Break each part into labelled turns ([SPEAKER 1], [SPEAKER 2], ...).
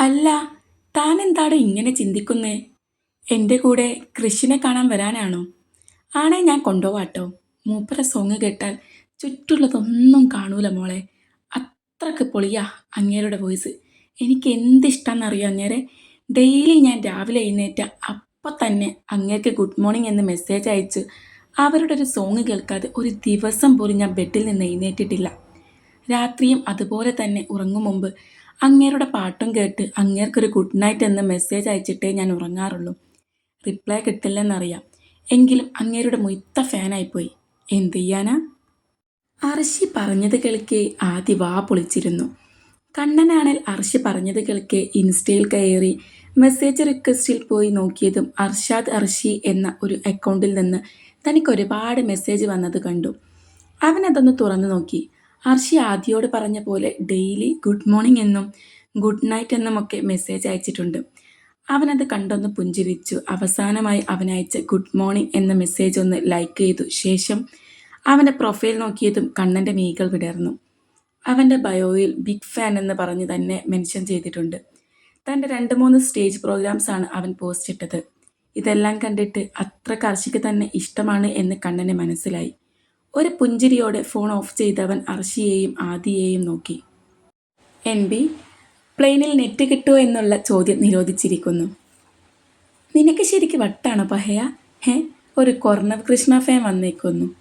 [SPEAKER 1] അല്ല താൻ എന്താണ് ഇങ്ങനെ ചിന്തിക്കുന്നേ? എന്റെ കൂടെ കൃഷിനെ കാണാൻ വരാനാണോ? ആണേ ഞാൻ കൊണ്ടുപോവാട്ടോ. മൂപ്പര സോങ് കേട്ടാൽ ചുറ്റുള്ളതൊന്നും കാണൂല മോളെ. അത്രയ്ക്ക് പൊളിയാ അങ്ങേരുടെ വോയിസ് എനിക്ക് എന്തിഷ്ടമെന്നറിയോ അങ്ങേരെ? ഡെയിലി ഞാൻ രാവിലെ എഴുന്നേറ്റ അപ്പം തന്നെ അങ്ങേർക്ക് ഗുഡ് മോർണിംഗ് എന്ന് മെസ്സേജ് അയച്ച് അവരുടെ ഒരു സോങ് കേൾക്കാതെ ഒരു ദിവസം പോലും ഞാൻ ബെഡിൽ നിന്ന് എഴുന്നേറ്റിട്ടില്ല. രാത്രിയും അതുപോലെ തന്നെ ഉറങ്ങും മുമ്പ് അങ്ങേരുടെ പാട്ടും കേട്ട് അങ്ങേർക്കൊരു ഗുഡ് നൈറ്റ് എന്ന മെസ്സേജ് അയച്ചിട്ടേ ഞാൻ ഉറങ്ങാറുള്ളൂ. റിപ്ലൈ കിട്ടില്ലെന്നറിയാം. എങ്കിലും അങ്ങേരുടെ മുയ്ത്ത ഫാനായിപ്പോയി എന്ത് ചെയ്യാനാ? അർഷി പറഞ്ഞത് കേൾക്കെ ആദ്യ വാ പൊളിച്ചിരുന്നു. കണ്ണനാണേൽ അർഷി പറഞ്ഞത് കേൾക്കെ ഇൻസ്റ്റയിൽ കയറി മെസ്സേജ് റിക്വസ്റ്റിൽ പോയി നോക്കിയതും അർഷാദ് അർഷി എന്ന ഒരു അക്കൗണ്ടിൽ നിന്ന് തനിക്ക് ഒരുപാട് മെസ്സേജ് വന്നത് കണ്ടു. അവൻ അതൊന്ന് തുറന്നു നോക്കി. അർഷി ആദ്യയോട് പറഞ്ഞ പോലെ ഡെയിലി ഗുഡ് മോർണിംഗ് എന്നും ഗുഡ് നൈറ്റ് എന്നുമൊക്കെ മെസ്സേജ് അയച്ചിട്ടുണ്ട്. അവനത് കണ്ടൊന്ന് പുഞ്ചിരിച്ചു. അവസാനമായി അവനയച്ച ഗുഡ് മോർണിംഗ് എന്ന മെസ്സേജ് ഒന്ന് ലൈക്ക് ചെയ്തു. ശേഷം അവന്റെ പ്രൊഫൈൽ നോക്കിയതും കണ്ണന്റെ മീകൾ വിടർന്നു. അവന്റെ ബയോയിൽ ബിഗ് ഫാൻ എന്ന് പറഞ്ഞ് തന്നെ മെൻഷൻ ചെയ്തിട്ടുണ്ട്. തന്റെ രണ്ട് മൂന്ന് സ്റ്റേജ് പ്രോഗ്രാംസ് ആണ് അവൻ പോസ്റ്റ് ഇട്ടത്. ഇതെല്ലാം കണ്ടിട്ട് അത്ര കർഷിക്ക് തന്നെ ഇഷ്ടമാണ് എന്ന് കണ്ണന് മനസ്സിലായി. ഒരു പുഞ്ചിരിയോടെ ഫോൺ ഓഫ് ചെയ്തവൻ അർഷിയെയും ആദിയെയും നോക്കി. എൻ ബി പ്ലെയിനിൽ നെറ്റ് കിട്ടുമോ എന്നുള്ള ചോദ്യം നിരോധിച്ചിരിക്കുന്നു. നിനക്ക് ശരിക്ക് വട്ടാണോ പഹയ? ഹേ ഒരു കൊർണവ് കൃഷ്ണ ഫാൻ വന്നേക്കുന്നു.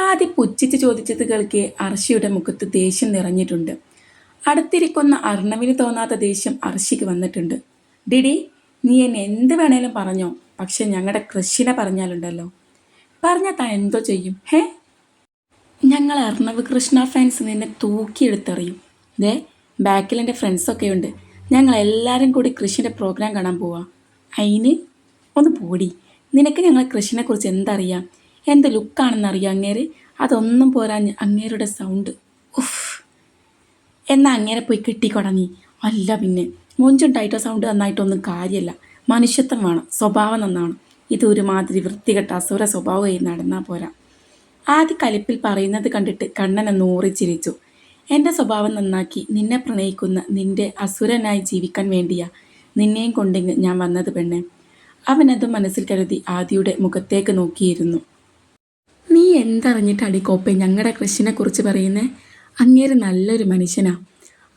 [SPEAKER 1] ആദ്യം പുച്ഛിച്ച് ചോദിച്ചത് കേൾക്കെ അർഷിയുടെ മുഖത്ത് ദേഷ്യം നിറഞ്ഞിട്ടുണ്ട്. അടുത്തിരിക്കുന്ന അർണവിന് തോന്നാത്ത ദേഷ്യം അർഷിക്ക് വന്നിട്ടുണ്ട്. ഡിഡി നീ എന്നെ എന്ത് വേണേലും പറഞ്ഞോ പക്ഷെ ഞങ്ങളുടെ കൃഷിനെ പറഞ്ഞാലുണ്ടല്ലോ. പറഞ്ഞാൽ താൻ എന്തോ ചെയ്യും? ഹേ? ഞങ്ങൾ അർണവ് കൃഷ്ണ ഫാൻസ് നിന്നെ തൂക്കിയെടുത്തെറിയും. ദേ ബാക്കിൽ എന്റെ ഫ്രണ്ട്സൊക്കെ ഉണ്ട്. ഞങ്ങൾ എല്ലാവരും കൂടി കൃഷിന്റെ പ്രോഗ്രാം കാണാൻ പോവാം. അതിന് ഒന്ന് പോടി. നിനക്ക് ഞങ്ങൾ കൃഷിനെക്കുറിച്ച് എന്തറിയാം? എന്ത് ലുക്കാണെന്ന് അറിയാം അങ്ങേര്? അതൊന്നും പോരാ അങ്ങേരുടെ സൗണ്ട് ഉഫ്. എന്നാൽ അങ്ങേരെ പോയി കിട്ടിക്കൊട നീ. അല്ല പിന്നെ മുഞ്ചുണ്ടായിട്ടോ സൗണ്ട് നന്നായിട്ടൊന്നും കാര്യമല്ല മനുഷ്യത്വം വേണം സ്വഭാവം നന്നാണ് ഇത് ഒരുമാതിരി വൃത്തികെട്ട അസുര സ്വഭാവമായി നടന്നാൽ പോരാ. ആദ്യ കലിപ്പിൽ പറയുന്നത് കണ്ടിട്ട് കണ്ണനെ നൂറിച്ചിരിച്ചു എന്റെ സ്വഭാവം നന്നാക്കി നിന്നെ പ്രണയിക്കുന്ന നിന്റെ അസുരനായി ജീവിക്കാൻ വേണ്ടിയാ നിന്നെയും കൊണ്ടിങ്ങ് ഞാൻ വന്നത് പെണ്ണെ അവനത് മനസ്സിൽ കരുതി ആദിയുടെ മുഖത്തേക്ക് നോക്കിയിരുന്നു. നീ എന്തറിഞ്ഞിട്ടാടി കോപ്പെ ഞങ്ങളുടെ കൃഷിനെ കുറിച്ച് പറയുന്നേ? അങ്ങേര് നല്ലൊരു മനുഷ്യനാ.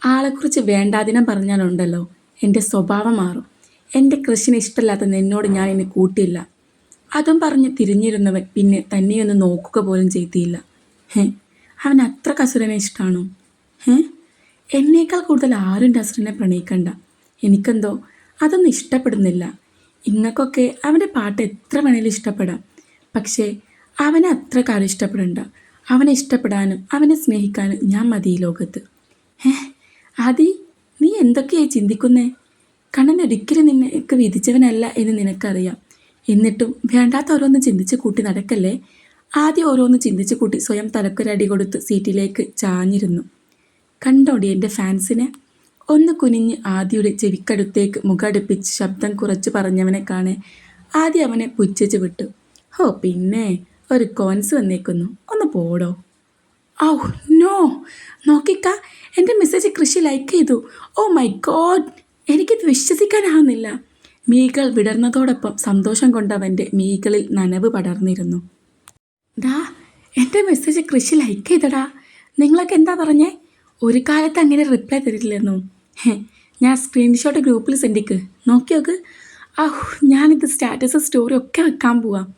[SPEAKER 1] ആളെക്കുറിച്ച് വേണ്ടാതിനം പറഞ്ഞാലുണ്ടല്ലോ. എന്റെ സ്വഭാവം മാറും. എന്റെ കൃഷിന് ഇഷ്ടമല്ലാത്ത നിന്നോട് ഞാൻ ഇനി കൂട്ടിയില്ല അതും പറഞ്ഞ് തിരിഞ്ഞിരുന്നവൻ പിന്നെ തന്നെയൊന്ന് നോക്കുക പോലും ചെയ്തില്ല. ഹേ അവൻ അത്ര കസുരനെ ഇഷ്ടമാണോ ഹേ എന്നേക്കാൾ കൂടുതൽ ആരും അസുരനെ പ്രണയിക്കണ്ട. എനിക്കെന്തോ അതൊന്നും ഇഷ്ടപ്പെടുന്നില്ല. ഇങ്ങക്കൊക്കെ അവന്റെ പാട്ട് എത്ര വേണേലും ഇഷ്ടപ്പെടാം. പക്ഷേ അവനെ അത്ര കാലം ഇഷ്ടപ്പെടണ്ട. അവനെ ഇഷ്ടപ്പെടാനും അവനെ സ്നേഹിക്കാനും ഞാൻ മതി ഈ ലോകത്ത്. ഹേ ആദി നീ എന്തൊക്കെയായി ചിന്തിക്കുന്നേ? കണ്ണൻ ഒരിക്കലും നിനക്ക് വിധിച്ചവനല്ല എന്ന് നിനക്കറിയാം. എന്നിട്ടും വേണ്ടാത്ത ഓരോന്ന് ചിന്തിച്ച് കൂട്ടി നടക്കല്ലേ? ആദ്യം ഓരോന്ന് ചിന്തിച്ച് കൂട്ടി സ്വയം തലക്കൊരടി കൊടുത്ത് സീറ്റിലേക്ക് ചാഞ്ഞിരുന്നു. കണ്ടോടി എന്റെ ഫാൻസിനെ? ഒന്ന് കുനിഞ്ഞ് ആദ്യയുടെ ചെവിക്കടുത്തേക്ക് മുഖടുപ്പിച്ച് ശബ്ദം കുറച്ച് പറഞ്ഞവനെ കാണെ. ആദ്യം അവനെ പുച്ഛിച്ച് വിട്ടു. ഹോ പിന്നെ ഒരു കോൻസ് വന്നേക്കുന്നു. ഒന്ന് പോടോ. ഔ നോ. നോക്കിക്ക എന്റെ മെസ്സേജ് കൃഷി ലൈക്ക് ചെയ്തു. ഓ മൈ ഗോഡ് എനിക്കിത് വിശ്വസിക്കാനാവുന്നില്ല. മീകൾ വിടർന്നതോടൊപ്പം സന്തോഷം കൊണ്ടവന്റെ മീകളിൽ നനവ് പടർന്നിരുന്നു. ഡാ എന്റെ മെസ്സേജ് കൃഷി ലൈക്ക് ചെയ്തടാ. നിങ്ങളൊക്കെ എന്താ പറഞ്ഞേ? ഒരു കാലത്ത് അങ്ങനെ റിപ്ലൈ തരില്ലെന്നു? ഞാൻ സ്ക്രീൻഷോട്ട് ഗ്രൂപ്പിൽ സെൻഡിക്ക് നോക്കി നോക്ക്. ആഹ് ഞാനിത് സ്റ്റാറ്റസ് സ്റ്റോറി ഒക്കെ വെക്കാൻ പോവാം.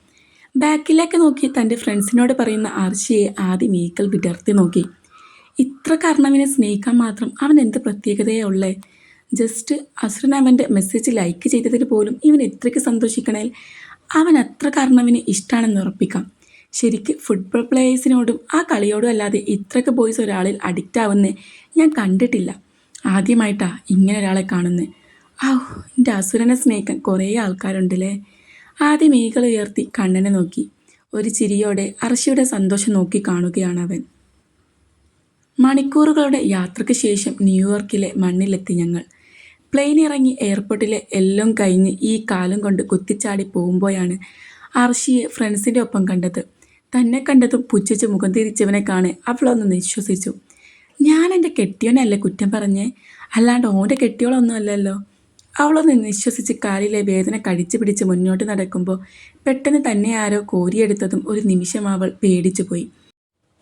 [SPEAKER 1] ബാക്കിലേക്ക് നോക്കി തന്റെ ഫ്രണ്ട്സിനോട് പറയുന്ന ആർഷിയെ ആദ്യം മീക്കൽ വിടർത്തി നോക്കി. ഇത്ര കർണവിനെ സ്നേഹിക്കാൻ മാത്രം അവൻ എന്ത് പ്രത്യേകതയേ ഉള്ളേ? ജസ്റ്റ് അസുരൻ അവന്റെ മെസ്സേജ് ലൈക്ക് ചെയ്തതിന് പോലും ഇവൻ എത്രയ്ക്ക് സന്തോഷിക്കണേൽ അവൻ അത്ര കർണവിന് ഇഷ്ടമാണെന്ന് ഉറപ്പിക്കാം. ശരിക്ക് ഫുട്ബോൾ പ്ലേയേഴ്സിനോടും ആ കളിയോടും അല്ലാതെ ഇത്രയ്ക്ക് ബോയ്സ് ഒരാളിൽ അഡിക്റ്റ് ആവുന്ന ഞാൻ കണ്ടിട്ടില്ല. ആദ്യമായിട്ടാണ് ഇങ്ങനെ ഒരാളെ കാണുന്നത് ഔ എന്റെ അസുരനെ സ്നേഹിക്കാൻ കുറേ ആൾക്കാരുണ്ടല്ലേ? ആദ്യം ഈകൾ ഉയർത്തി കണ്ണനെ നോക്കി. ഒരു ചിരിയോടെ അർഷിയുടെ സന്തോഷം നോക്കി കാണുകയാണ് അവൻ. മണിക്കൂറുകളുടെ യാത്രയ്ക്ക് ശേഷം ന്യൂയോർക്കിലെ മണ്ണിലെത്തി ഞങ്ങൾ. പ്ലെയിൻ ഇറങ്ങി എയർപോർട്ടിലെ എല്ലാം കഴിഞ്ഞ് ഈ കാലം കൊണ്ട് കുത്തിച്ചാടി പോകുമ്പോഴാണ് അർഷിയെ ഫ്രണ്ട്സിന്റെ ഒപ്പം കണ്ടത്. തന്നെ കണ്ടതും പുച്ഛിച്ച് മുഖം തിരിച്ചവനെ കാണെ അവളൊന്ന് നിശ്വസിച്ചു. ഞാൻ എന്റെ കെട്ടിയോനല്ലേ കുറ്റം പറഞ്ഞേ? അല്ലാണ്ട് ഓന്റെ കെട്ടിയോളൊന്നും അല്ലല്ലോ? അവളൊന്ന് നിശ്വസിച്ച് കാലിലെ വേദന കടിച്ചു പിടിച്ച് മുന്നോട്ട് നടക്കുമ്പോൾ പെട്ടെന്ന് തന്നെ ആരോ കോരിയെടുത്തതും ഒരു നിമിഷം അവൾ പേടിച്ചു പോയി.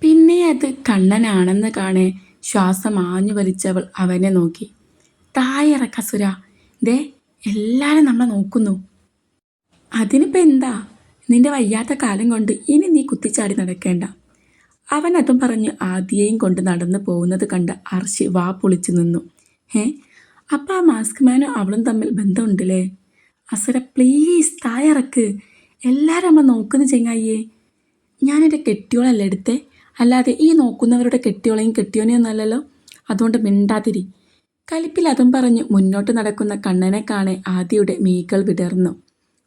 [SPEAKER 1] പിന്നെ അത് കണ്ണനാണെന്ന് കാണെ? ശ്വാസം ആഞ്ഞു വലിച്ചവൾ അവനെ നോക്കി. തായിറക്കസുര ദേ എല്ലാവരും നമ്മളെ നോക്കുന്നു. അതിനിപ്പോൾ എന്താ? നിന്റെ വയ്യാത്ത കാലം കൊണ്ട് ഇനി നീ കുത്തിച്ചാടി നടക്കേണ്ട. അവൻ അതും പറഞ്ഞ് ആദ്യയും കൊണ്ട് നടന്നു പോകുന്നത് കണ്ട് അർശി വാ പൊളിച്ചു നിന്നു. ഏ അപ്പം ആ മാസ്ക് മാനും അവളും തമ്മിൽ ബന്ധമുണ്ടല്ലേ? അസുര പ്ലീസ് തായറക്ക് എല്ലാവരും നമ്മൾ നോക്കുന്ന ചെങ്ങായിയേ. ഞാനെന്റെ കെട്ടിയോളല്ല എടുത്തേ? അല്ലാതെ ഈ നോക്കുന്നവരുടെ കെട്ടിയോളെയും കെട്ടിയോനെയും ഒന്നല്ലല്ലോ അതുകൊണ്ട് മിണ്ടാതിരി. കലിപ്പിൽ അതും പറഞ്ഞ് മുന്നോട്ട് നടക്കുന്ന കണ്ണനെ കാണെ ആദ്യയുടെ മീകൾ വിടർന്നു.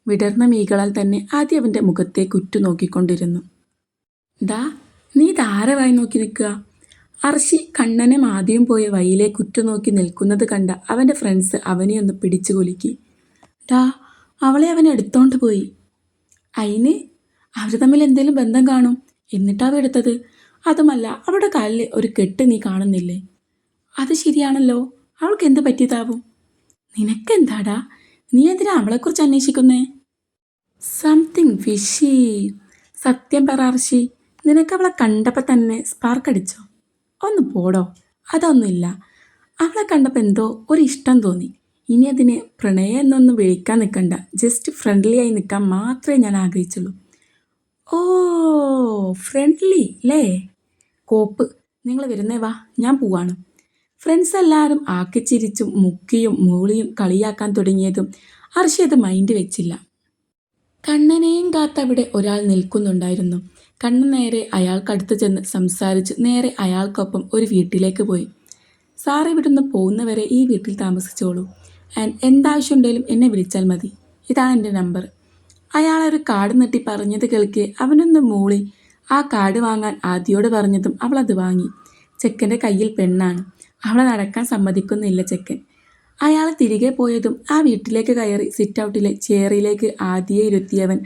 [SPEAKER 1] വിടർന്ന മീകളാൽ തന്നെ ആദ്യ അവന്റെ മുഖത്തേക്ക് ഉറ്റുനോക്കിക്കൊണ്ടിരുന്നു ദാ നീ ധാരവായി നോക്കി നിൽക്കുക. അർഷി കണ്ണനും ആദ്യം പോയ വയിലേക്ക് ഉറ്റുനോക്കി നിൽക്കുന്നത് കണ്ട അവന്റെ ഫ്രണ്ട്സ് അവനെ ഒന്ന് പിടിച്ചു കുലുക്കി. ദാ അവളെ അവൻ എടുത്തോണ്ട് പോയി. അയിന്? അവർ തമ്മിൽ എന്തെങ്കിലും ബന്ധം കാണും? എന്നിട്ടാവ് എടുത്തത്? അതുമല്ല അവളുടെ കാലിൽ ഒരു കെട്ട് നീ കാണുന്നില്ലേ? അത് ശരിയാണല്ലോ. അവൾക്ക് എന്ത് പറ്റിയതാവും? നിനക്കെന്താടാ? നീ എന്തിനാ അവളെക്കുറിച്ച് അന്വേഷിക്കുന്നേ? സംതിങ് വിഷി സത്യം പറ നിനക്ക് അവളെ കണ്ടപ്പോൾ തന്നെ സ്പാർക്ക് അടിച്ചോ? ഒന്ന് പോടോ. അതൊന്നുമില്ല. അവളെ കണ്ടപ്പോൾ എന്തോ ഒരു ഇഷ്ടം തോന്നി. ഇനി അതിനെ പ്രണയം എന്നൊന്നും വിളിക്കാൻ നിൽക്കണ്ട ജസ്റ്റ് ഫ്രണ്ട്ലി ആയി നിൽക്കാൻ മാത്രമേ ഞാൻ ആഗ്രഹിച്ചുള്ളൂ. ഓ ഫ്രണ്ട്ലി അല്ലേ കോപ്പ്. നിങ്ങൾ വരുന്നേ വാ. ഞാൻ പോവാണ്. ഫ്രണ്ട്സ് എല്ലാവരും ആക്കിച്ചിരിച്ചും മുക്കിയും മൂളിയും കളിയാക്കാൻ തുടങ്ങിയതും അർഷി അത് മൈൻഡ് വെച്ചില്ല. കണ്ണനെയും കാത്തവിടെ ഒരാൾ നിൽക്കുന്നുണ്ടായിരുന്നു. കണ്ണൻ നേരെ അയാൾക്കടുത്ത് ചെന്ന് സംസാരിച്ച്. നേരെ അയാൾക്കൊപ്പം ഒരു വീട്ടിലേക്ക് പോയി. സാർ ഇവിടുന്ന് പോകുന്നവരെ ഈ വീട്ടിൽ താമസിച്ചോളൂ. ആൻഡ് എന്താവശ്യമുണ്ടെങ്കിലും എന്നെ വിളിച്ചാൽ മതി. ഇതാണ് എന്റെ നമ്പർ. അയാൾ ഒരു കാർഡ് നെട്ടി പറഞ്ഞത് കേൾക്കെ അവനൊന്ന് മൂളി. ആ കാർഡ് വാങ്ങാൻ ആദ്യയോട് പറഞ്ഞതും അവൾ അത് വാങ്ങി. ചെക്കന്റെ കയ്യിൽ പെണ്ണാണ്. അവളെ നടക്കാൻ സമ്മതിക്കുന്നില്ല ചെക്കൻ. അയാൾ തിരികെ പോയതും ആ വീട്ടിലേക്ക് കയറി സിറ്റ് ഔട്ടിലെ ചെയറിലേക്ക് ആദ്യയെ ഇരുത്തിയവൻ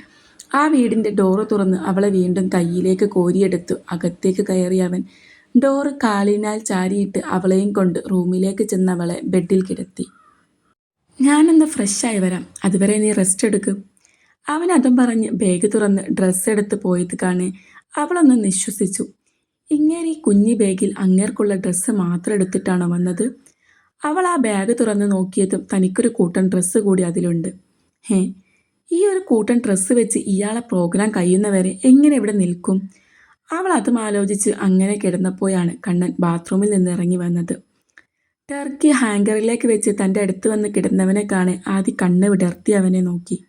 [SPEAKER 1] ആ വീടിന്റെ ഡോറ് തുറന്ന് അവളെ വീണ്ടും കയ്യിലേക്ക് കോരിയെടുത്തു. അകത്തേക്ക് കയറിയവൻ ഡോറ് കാലിനാൽ ചാരിയിട്ട് അവളെയും കൊണ്ട് റൂമിലേക്ക് ചെന്ന് അവളെ ബെഡിൽ കിടത്തി. ഞാനൊന്ന് ഫ്രഷായി വരാം. അതുവരെ നീ റെസ്റ്റ് എടുക്കും. അവൻ അതും പറഞ്ഞ് ബാഗ് തുറന്ന് ഡ്രസ്സ് എടുത്ത് പോയത് കാണേ. അവളൊന്ന് നിശ്വസിച്ചു. ഇങ്ങനെ ഈ കുഞ്ഞി ബാഗിൽ അങ്ങേർക്കുള്ള ഡ്രസ്സ് മാത്രം എടുത്തിട്ടാണ് വന്നത്? അവൾ ആ ബാഗ് തുറന്ന് നോക്കിയതും തനിക്കൊരു കൂട്ടൻ ഡ്രസ്സ് കൂടി അതിലുണ്ട്. ഹേ ഈ ഒരു കൂട്ടൻ ഡ്രസ്സ് വെച്ച് ഇയാളെ പ്രോഗ്രാം കഴിയുന്നവരെ എങ്ങനെ ഇവിടെ നിൽക്കും? അവൾ അതും ആലോചിച്ച് അങ്ങനെ കിടന്നപ്പോഴാണ് കണ്ണൻ ബാത്റൂമിൽ നിന്ന് ഇറങ്ങി വന്നത്. ടർക്കി ഹാങ്കറിലേക്ക് വെച്ച് തന്റെ അടുത്ത് വന്ന് കിടന്നവനെ കാണെ ആദ്യം കണ്ണ് വിടർത്തി അവനെ നോക്കി.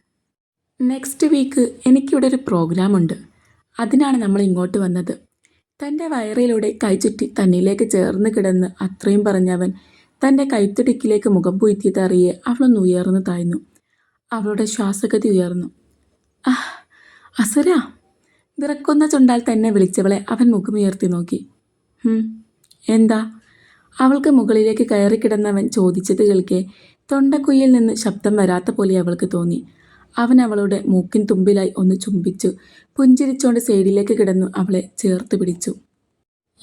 [SPEAKER 1] നെക്സ്റ്റ് വീക്ക് എനിക്കിവിടെ ഒരു പ്രോഗ്രാം ഉണ്ട്. അതിനാണ് നമ്മൾ ഇങ്ങോട്ട് വന്നത്. തന്റെ വയറിലൂടെ കൈചുറ്റി തന്നിലേക്ക് ചേർന്ന് കിടന്ന് അത്രയും പറഞ്ഞവൻ തന്റെ കൈത്തുടിക്കിലേക്ക് മുഖം പൊയ്ത്തിയതറിയെ അവളൊന്ന് ഉയർന്നു താഴ്ന്നു. അവളുടെ ശ്വാസഗതി ഉയർന്നു. ആഹ് അസുര! വിറക്കുന്ന ചുണ്ടാൽ തന്നെ വിളിച്ചവളെ അവൻ മുഖമുയർത്തി നോക്കി. "ഹും, എന്താ? അവൾക്ക് മുകളിലേക്ക് കയറി കിടന്നവൻ ചോദിച്ചത് കേൾക്കെ തൊണ്ടക്കുയിൽ നിന്ന് ശബ്ദം വരാത്ത പോലെ അവൾക്ക് തോന്നി. അവൻ അവളുടെ മൂക്കിൻ തുമ്പിലായി ഒന്ന് ചുംബിച്ചു. പുഞ്ചിരിച്ചോണ്ട് സൈഡിലേക്ക് കിടന്നു അവളെ ചേർത്ത് പിടിച്ചു.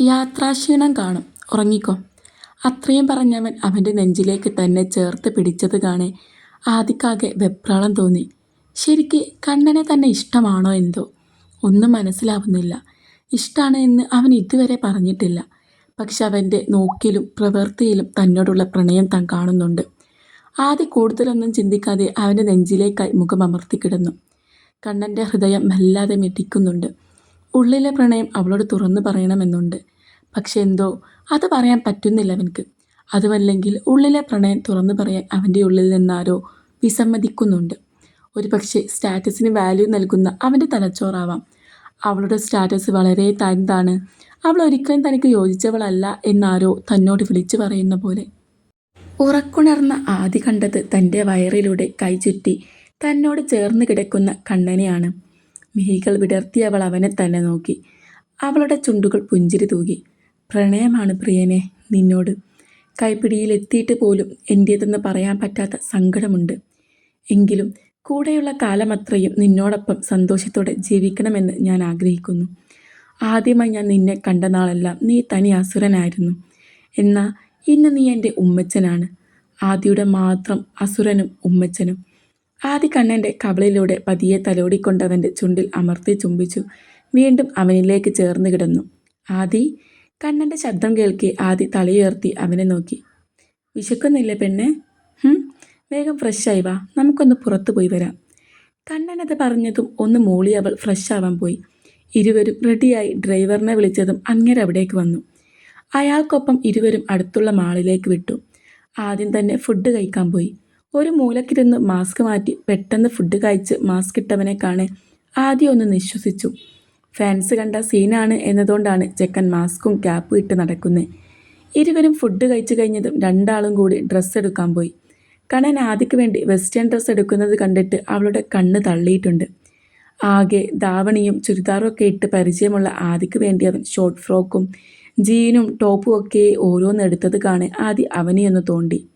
[SPEAKER 1] യാത്രാക്ഷീണം കാണും. ഉറങ്ങിക്കോ. അത്രയും പറഞ്ഞവൻ അവന്റെ നെഞ്ചിലേക്ക് തന്നെ ചേർത്ത് പിടിച്ചത് കാണെ ആദിക്കാകെ വെപ്രാളം തോന്നി. ശരിക്ക് കണ്ണനെ തന്നെ ഇഷ്ടമാണോ എന്തോ? ഒന്നും മനസ്സിലാവുന്നില്ല. ഇഷ്ടമാണ് എന്ന് അവൻ ഇതുവരെ പറഞ്ഞിട്ടില്ല. പക്ഷെ അവന്റെ നോക്കിലും പ്രവൃത്തിയിലും തന്നോടുള്ള പ്രണയം താൻ കാണുന്നുണ്ട്. ആദ്യ കൂടുതലൊന്നും ചിന്തിക്കാതെ അവന്റെ നെഞ്ചിലേക്കായി മുഖമമർത്തി കിടന്നു. കണ്ണന്റെ ഹൃദയം വല്ലാതെ മിടിക്കുന്നുണ്ട് ഉള്ളിലെ പ്രണയം അവളോട് തുറന്നു പറയണമെന്നുണ്ട്. പക്ഷെ എന്തോ അത് പറയാൻ പറ്റുന്നില്ല അവൻക്ക്. അതുമല്ലെങ്കിൽ ഉള്ളിലെ പ്രണയം തുറന്നു പറയാൻ അവന്റെ ഉള്ളിൽ നിന്നാരോ വിസമ്മതിക്കുന്നുണ്ട്. ഒരു പക്ഷേ സ്റ്റാറ്റസിന് വാല്യൂ നൽകുന്ന അവന്റെ തലച്ചോറാവാം. അവളുടെ സ്റ്റാറ്റസ് വളരെ താഴ്ന്നതാണ്. അവൾ ഒരിക്കലും തനിക്ക് യോജിച്ചവളല്ല എന്നാരോ തന്നോട് വിളിച്ചു പറയുന്ന പോലെ. ഉറക്കുണർന്ന ആദി കണ്ടത് തന്റെ വയറിലൂടെ കൈചുറ്റി തന്നോട് ചേർന്ന് കിടക്കുന്ന കണ്ണനെയാണ്. മിഹികൾ വിടർത്തി അവൾ അവനെ തന്നെ നോക്കി. അവളുടെ ചുണ്ടുകൾ പുഞ്ചിരി തൂകി. പ്രണയമാണ് പ്രിയനെ നിന്നോട്. കൈപ്പിടിയിലെത്തിയിട്ട് പോലും എന്റേതെന്ന് പറയാൻ പറ്റാത്ത സങ്കടമുണ്ട്. എങ്കിലും കൂടെയുള്ള കാലമത്രയും നിന്നോടൊപ്പം സന്തോഷത്തോടെ ജീവിക്കണമെന്ന് ഞാൻ ആഗ്രഹിക്കുന്നു. ആദ്യമായി ഞാൻ നിന്നെ കണ്ട നാളെല്ലാം നീ തനി അസുരനായിരുന്നു. എന്നാൽ ഇന്ന് നീ എന്റെ ഉമ്മച്ചനാണ്. ആദിയുടെ മാത്രം അസുരനും ഉമ്മച്ചനും. ആദി കണ്ണന്റെ കവളിലൂടെ പതിയെ തലോടിക്കൊണ്ടവന്റെ ചുണ്ടിൽ അമർത്തി ചുംബിച്ചു. വീണ്ടും അവനിലേക്ക് ചേർന്ന് കിടന്നു. ആദി കണ്ണന്റെ ശബ്ദം കേൾക്കി ആദി തലയുയർത്തി അവനെ നോക്കി. വിശക്കുന്നില്ലേ പെണ്ണെ? വേഗം ഫ്രഷായി വാ. നമുക്കൊന്ന് പുറത്തു പോയി വരാം. കണ്ണനത് പറഞ്ഞതും ഒന്ന് മൂളി അവൾ ഫ്രഷ് ആവാൻ പോയി. ഇരുവരും റെഡിയായി ഡ്രൈവറിനെ വിളിച്ചതും അങ്ങനെ അവിടേക്ക് വന്നു. അയാൾക്കൊപ്പം ഇരുവരും അടുത്തുള്ള മാളിലേക്ക് വിട്ടു. ആദ്യം തന്നെ ഫുഡ് കഴിക്കാൻ പോയി. ഒരു മൂലക്കിരുന്ന് മാസ്ക് മാറ്റി പെട്ടെന്ന് ഫുഡ് കഴിച്ച് മാസ്ക് ഇട്ടവനെ കാണെ ആദ്യം ഒന്ന് നിശ്വസിച്ചു. ഫാൻസ് കണ്ട സീനാണ് എന്നതുകൊണ്ടാണ് ചെക്കൻ മാസ്കും ക്യാപ്പും ഇട്ട് നടക്കുന്നത് ഇരുവരും ഫുഡ് കഴിച്ചു കഴിഞ്ഞതും രണ്ടാളും കൂടി ഡ്രസ്സ് എടുക്കാൻ പോയി. കണ്ണൻ ആദിക്ക് വേണ്ടി വെസ്റ്റേൺ ഡ്രസ്സ് എടുക്കുന്നത് കണ്ടിട്ട് അവളുടെ കണ്ണ് തള്ളിയിട്ടുണ്ട്. ആകെ ധാവണിയും ചുരിദാറും ഒക്കെ ഇട്ട് പരിചയമുള്ള ആദിക്ക് വേണ്ടി അവൻ ഷോർട്ട് ഫ്രോക്കും ജീനും ടോപ്പും ഒക്കെ ഓരോന്ന് എടുത്തത് കാണെ ആദി അവനെയൊന്ന് തോണ്ടി.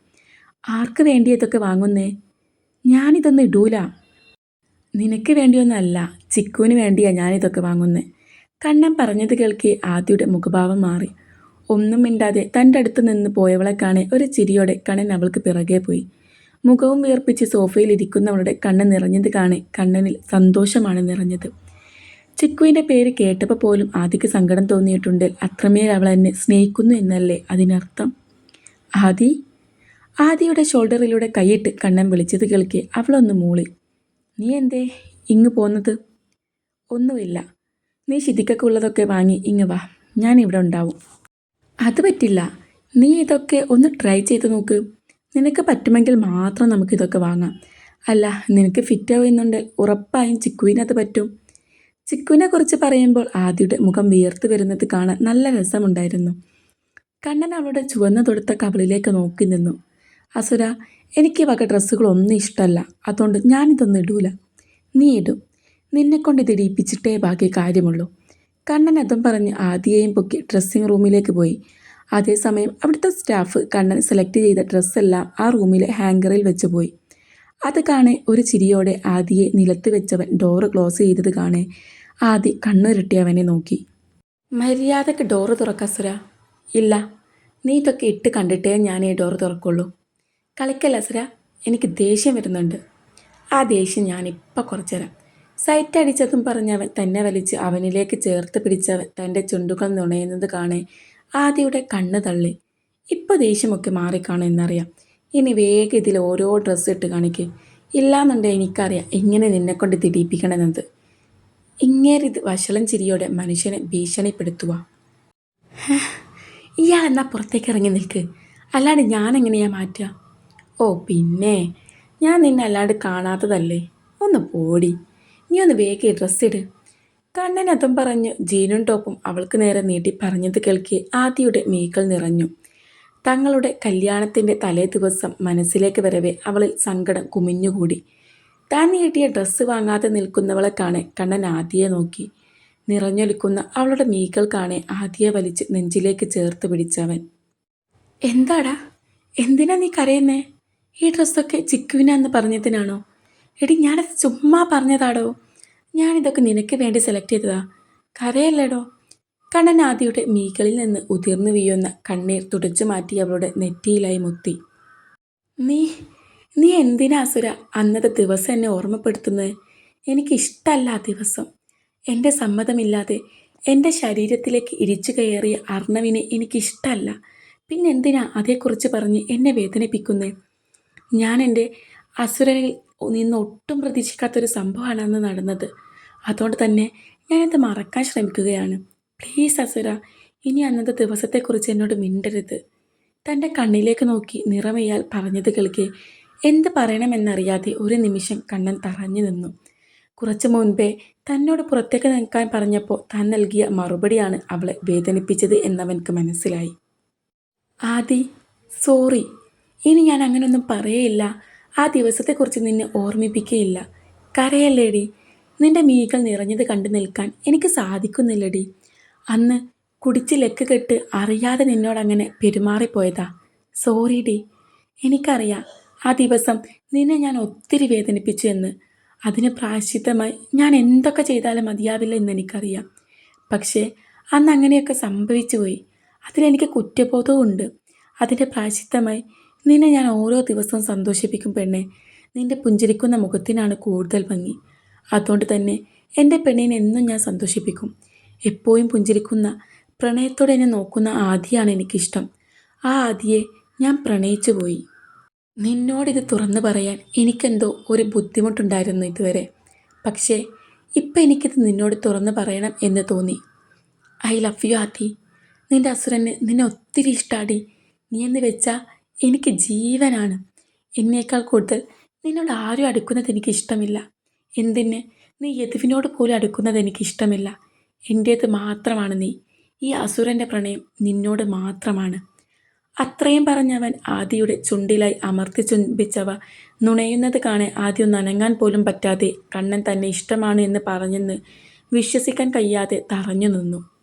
[SPEAKER 1] ആർക്ക് വേണ്ടി ഇതൊക്കെ വാങ്ങുന്നേ? ഞാനിതൊന്നും ഇടൂല. നിനക്ക് വേണ്ടിയൊന്നല്ല ചിക്കുവിന് വേണ്ടിയാ ഞാനിതൊക്കെ വാങ്ങുന്നത് കണ്ണൻ പറഞ്ഞത് കേൾക്കി ആദ്യയുടെ മുഖഭാവം മാറി. ഒന്നും മിണ്ടാതെ തന്റെ അടുത്ത് നിന്ന് പോയവളെ കാണെ ഒരു ചിരിയോടെ കണ്ണൻ അവൾക്ക് പിറകെ പോയി. മുഖവും വീർപ്പിച്ച് സോഫയിൽ ഇരിക്കുന്നവളുടെ കണ്ണ് നിറഞ്ഞത് കാണെ കണ്ണനിൽ സന്തോഷമാണ് നിറഞ്ഞത്. ചിക്കുവിന്റെ പേര് കേട്ടപ്പോൾ പോലും ആദിക്ക് സങ്കടം തോന്നിയിട്ടുണ്ട്. അത്രമേൽ അവൾ എന്നെ സ്നേഹിക്കുന്നു എന്നല്ലേ അതിനർത്ഥം? ആദി? ആദിയുടെ ഷോൾഡറിലൂടെ കൈയിട്ട് കണ്ണൻ വിളിച്ചത് കേൾക്കി അവളൊന്ന് മൂളി. നീ എന്തേ? ഇങ്ങ് പോന്നത്? ഒന്നുമില്ല. നീ ശിതിക്കൊക്കെ ഉള്ളതൊക്കെ വാങ്ങി ഇങ്ങ് വാ. ഞാൻ ഇവിടെ ഉണ്ടാവും. അത് പറ്റില്ല. നീ ഇതൊക്കെ ഒന്ന് ട്രൈ ചെയ്ത് നോക്ക്. നിനക്ക് പറ്റുമെങ്കിൽ മാത്രം നമുക്കിതൊക്കെ വാങ്ങാം. അല്ല നിനക്ക് ഫിറ്റ് ആവുന്നുണ്ട് ഉറപ്പായും ചിക്കുവിനത് പറ്റും. ചിക്കുവിനെ കുറിച്ച് പറയുമ്പോൾ ആദ്യയുടെ മുഖം വിയർത്ത് വരുന്നത് കാണാൻ നല്ല രസമുണ്ടായിരുന്നു. കണ്ണൻ അവളുടെ ചുവന്ന തൊടുത്ത കവളിലേക്ക് നോക്കി നിന്നു. അസുര എനിക്ക് വക ഡ്രസ്സുകളൊന്നും ഇഷ്ടമല്ല അതുകൊണ്ട് ഞാനിതൊന്നും ഇടൂല. നീ ഇടും. നിന്നെക്കൊണ്ട് ഇത് ഇടിയിപ്പിച്ചിട്ടേ ബാക്കി കാര്യമുള്ളൂ. കണ്ണൻ അതും പറഞ്ഞ് ആദ്യയെയും പൊക്കി ഡ്രസ്സിംഗ് റൂമിലേക്ക് പോയി. അതേസമയം അവിടുത്തെ സ്റ്റാഫ് കണ്ണൻ സെലക്ട് ചെയ്ത ഡ്രസ്സെല്ലാം ആ റൂമിലെ ഹാങ്കറിൽ വെച്ച് പോയി. അത് കാണെ ഒരു ചിരിയോടെ ആദിയെ നിലത്ത് വെച്ചവൻ ഡോറ് ക്ലോസ് ചെയ്തത് കാണെ. ആദി കണ്ണുരുട്ടി അവനെ നോക്കി. മര്യാദയ്ക്ക് ഡോറ് തുറക്കസുര ഇല്ല നീ ഇതൊക്കെ ഇട്ട് കണ്ടിട്ടേ ഞാൻ ഈ ഡോറ് തുറക്കുള്ളൂ. കളിക്കല്ല സുര എനിക്ക് ദേഷ്യം വരുന്നുണ്ട്. ആ ദേഷ്യം ഞാനിപ്പോൾ കുറച്ചുതരാം സൈറ്റ് അടിച്ചതും പറഞ്ഞവൻ തന്നെ വലിച്ച് അവനിലേക്ക് ചേർത്ത് പിടിച്ചവൻ തന്റെ ചുണ്ടുകൾ നുണയുന്നത് കാണെ ആദിയുടെ കണ്ണ് തള്ളി. ഇപ്പോൾ ദേഷ്യമൊക്കെ മാറിക്കാണും എന്നറിയാം. ഇനി വേഗം ഇതിൽ ഓരോ ഡ്രസ്സ് ഇട്ട് കാണിക്ക്. ഇല്ലാന്നുണ്ടെങ്കിൽ എനിക്കറിയാം എങ്ങനെ നിന്നെക്കൊണ്ട് തിടിപ്പിക്കണമെന്നത്. ഇങ്ങേരിത് വഷളം ചിരിയോടെ മനുഷ്യനെ ഭീഷണിപ്പെടുത്തുക ഇയാൾ എന്നാ പുറത്തേക്ക് ഇറങ്ങി നിൽക്ക്. അല്ലാണ്ട് ഞാൻ എങ്ങനെയാ മാറ്റുക ഓ പിന്നെ. ഞാൻ നിന്നെ അല്ലാണ്ട് കാണാത്തതല്ലേ? ഒന്ന് പോടി. നീ ഒന്ന് വേഗം ഡ്രസ്സ് ഇട്. കണ്ണൻ അതും പറഞ്ഞ് ജീനും ടോപ്പും അവൾക്ക് നേരെ നീട്ടി പറഞ്ഞത് കേൾക്കി ആദ്യയുടെ മീക്കൾ നിറഞ്ഞു. തങ്ങളുടെ കല്യാണത്തിന്റെ തലേ ദിവസം മനസ്സിലേക്ക് വരവേ അവളിൽ സങ്കടം കുമിഞ്ഞുകൂടി. താൻ നീട്ടിയ ഡ്രസ്സ് വാങ്ങാതെ നിൽക്കുന്നവളെ കാണെ കണ്ണൻ ആദിയെ നോക്കി. നിറഞ്ഞൊലിക്കുന്ന അവളുടെ മീകൾ കാണെ ആദിയെ വലിച്ച് നെഞ്ചിലേക്ക് ചേർത്ത് പിടിച്ചവൻ. എന്താടാ? എന്തിനാ നീ കരയുന്നേ? ഈ ഡ്രസ്സൊക്കെ ചിക്കുവിനാന്ന് പറഞ്ഞതിനാണോ? എടി ഞാനത് ചുമ്മാ പറഞ്ഞതാടോ? ഞാനിതൊക്കെ നിനക്ക് വേണ്ടി സെലക്ട് ചെയ്തതാ. കരയല്ലേടോ? കണ്ണൻ ആദിയുടെ മീകളിൽ നിന്ന് ഉതിർന്നു വീഴുന്ന കണ്ണീർ തുടച്ചു മാറ്റി അവളുടെ നെറ്റിയിലായി മുത്തി. നീ നീ എന്തിനാ അസുര അന്നത്തെ ദിവസം എന്നെ ഓർമ്മപ്പെടുത്തുന്നത്? എനിക്കിഷ്ടമല്ല ആ ദിവസം. എന്റെ സമ്മതമില്ലാതെ എന്റെ ശരീരത്തിലേക്ക് ഇരിച്ചു കയറിയ അർണവിനെ എനിക്കിഷ്ടമല്ല പിന്നെ എന്തിനാ അതേക്കുറിച്ച് പറഞ്ഞ് എന്നെ വേദനിപ്പിക്കുന്നത് ഞാൻ എന്റെ അസുരനിൽ നിന്ന് ഒട്ടും പ്രതീക്ഷിക്കാത്തൊരു സംഭവമാണ് അന്ന് നടന്നത്. അതുകൊണ്ട് തന്നെ ഞാനത് മറക്കാൻ ശ്രമിക്കുകയാണ്. പ്ലീസ് അസുര ഇനി അന്നത്തെ ദിവസത്തെക്കുറിച്ച് എന്നോട് മിണ്ടരുത്. തന്റെ കണ്ണിലേക്ക് നോക്കി നിറമയാൽ പറഞ്ഞത് കേൾക്കെ എന്ത് പറയണമെന്നറിയാതെ ഒരു നിമിഷം കണ്ണൻ തറഞ്ഞു നിന്നു. കുറച്ചു മുൻപേ തന്നോട് പുറത്തേക്ക് നിൽക്കാൻ പറഞ്ഞപ്പോൾ താൻ നൽകിയ മറുപടിയാണ് അവളെ വേദനിപ്പിച്ചത് എന്നവൻക്ക് മനസ്സിലായി. ആദി സോറി ഇനി ഞാൻ അങ്ങനെയൊന്നും പറയേയില്ല. ആ ദിവസത്തെക്കുറിച്ച് നിന്നെ ഓർമ്മിപ്പിക്കുകയില്ല കരയല്ലേടി നിന്റെ മീകൾ നിറഞ്ഞത് കണ്ടു നിൽക്കാൻ എനിക്ക് സാധിക്കുന്നില്ലടി. അന്ന് കുടിച്ച് ലെക്ക് കെട്ട് അറിയാതെ നിന്നോടങ്ങനെ പെരുമാറിപ്പോയതാ. Sorry D. എനിക്കറിയാം ആ ദിവസം നിന്നെ ഞാൻ ഒത്തിരി വേദനിപ്പിച്ചു എന്ന്. അതിന് പ്രായശ്ചിത്തമായി ഞാൻ എന്തൊക്കെ ചെയ്താലും മതിയാവില്ല എന്ന് എനിക്കറിയാം. പക്ഷേ അന്ന് അങ്ങനെയൊക്കെ സംഭവിച്ചു പോയി. അതിലെനിക്ക് കുറ്റബോധവും ഉണ്ട്. അതിന്റെ പ്രായശ്ചിത്തമായി നിന്നെ ഞാൻ ഓരോ ദിവസവും സന്തോഷിപ്പിക്കും പെണ്ണെ. നിന്റെ പുഞ്ചിരിക്കുന്ന മുഖത്തിനാണ് കൂടുതൽ ഭംഗി. അതുകൊണ്ട് തന്നെ എന്റെ പെണ്ണിനെ എന്നും ഞാൻ സന്തോഷിപ്പിക്കും. എപ്പോഴും പുഞ്ചിരിക്കുന്ന പ്രണയത്തോടെ എന്നെ നോക്കുന്ന ആദിയാണ് എനിക്കിഷ്ടം. ആ ആദിയെ ഞാൻ പ്രണയിച്ചു പോയി. നിന്നോടിത് തുറന്നു പറയാൻ എനിക്കെന്തോ ഒരു ബുദ്ധിമുട്ടുണ്ടായിരുന്നു ഇതുവരെ. പക്ഷേ ഇപ്പം എനിക്കിത് നിന്നോട് തുറന്നു പറയണം എന്ന് തോന്നി. I love you Aadi. നിന്റെ അസുരന് നിന്നെ ഒത്തിരി ഇഷ്ടാടി. നീ എന്ന് വെച്ചാൽ എനിക്ക് ജീവനാണ്. എന്നേക്കാൾ കൂടുതൽ നിന്നോട് ആരും അടുക്കുന്നത് എനിക്ക് ഇഷ്ടമില്ല എന്തിന്? നീ യദുവിനോട് പോലും അടുക്കുന്നത് എനിക്ക് ഇഷ്ടമില്ല എന്റേത് മാത്രമാണ് നീ. ഈ അസുരന്റെ പ്രണയം നിന്നോട് മാത്രമാണ്. അത്രയും പറഞ്ഞവൻ ആദിയുടെ ചുണ്ടിലായി അമർത്തി ചുംബിച്ചവ നുണയുന്നത് കാണെ ആദ്യം നനങ്ങാൻ പോലും പറ്റാതെ കണ്ണൻ തന്നെ ഇഷ്ടമാണ് എന്ന് പറഞ്ഞെന്ന് വിശ്വസിക്കാൻ കഴിയാതെ തറഞ്ഞു നിന്നു.